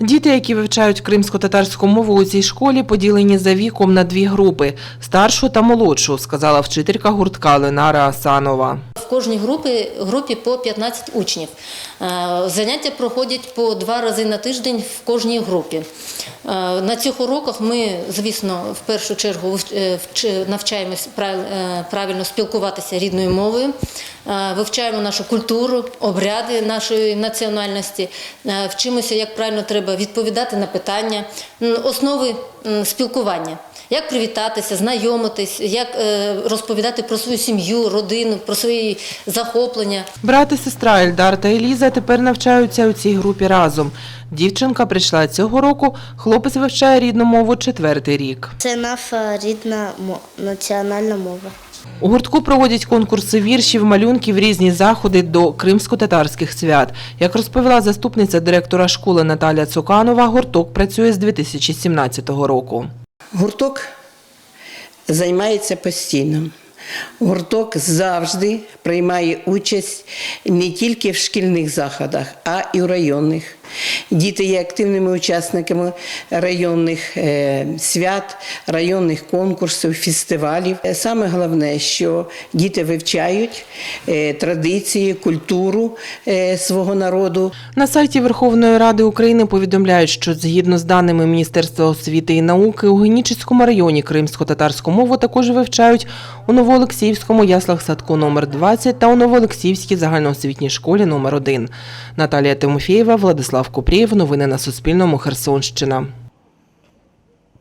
Діти, які вивчають кримсько-татарську мову у цій школі, поділені за віком на дві групи старшу та молодшу, сказала вчителька гуртка Ленара Асанова. В кожній групі, групі по 15 учнів. Е, Заняття проходять по два рази на тиждень в кожній групі. Е, На цих уроках ми, звісно, в першу чергу е, навчаємось е, правильно спілкуватися рідною мовою, вивчаємо нашу культуру, обряди нашої національності, вчимося, як правильно треба відповідати на питання, основи спілкування. Як привітатися, знайомитись, як розповідати про свою сім'ю, родину, про свої захоплення. Брат і сестра Ельдар та Еліза тепер навчаються у цій групі разом. Дівчинка прийшла цього року, хлопець вивчає рідну мову четвертий рік. Це наша рідна національна мова. У гуртку проводять конкурси віршів, малюнків, різні заходи до кримсько-татарських свят. Як розповіла заступниця директора школи Наталя Цуканова, гурток працює з 2017 року. Гурток займається постійно. Гурток завжди приймає участь не тільки в шкільних заходах, а і в районних. Діти є активними учасниками районних е, свят, районних конкурсів, фестивалів. Е, Саме головне, що діти вивчають е, традиції, культуру свого народу. На сайті Верховної Ради України повідомляють, що згідно з даними Міністерства освіти і науки у Генічеському районі кримсько-татарську мову також вивчають у Новоолексіївському яслах садку номер 20 та у Новоолексіївській загальноосвітній школі номер 1. Наталія Тимофєєва, Владислав Купрієв. Новини на Суспільному. Херсонщина.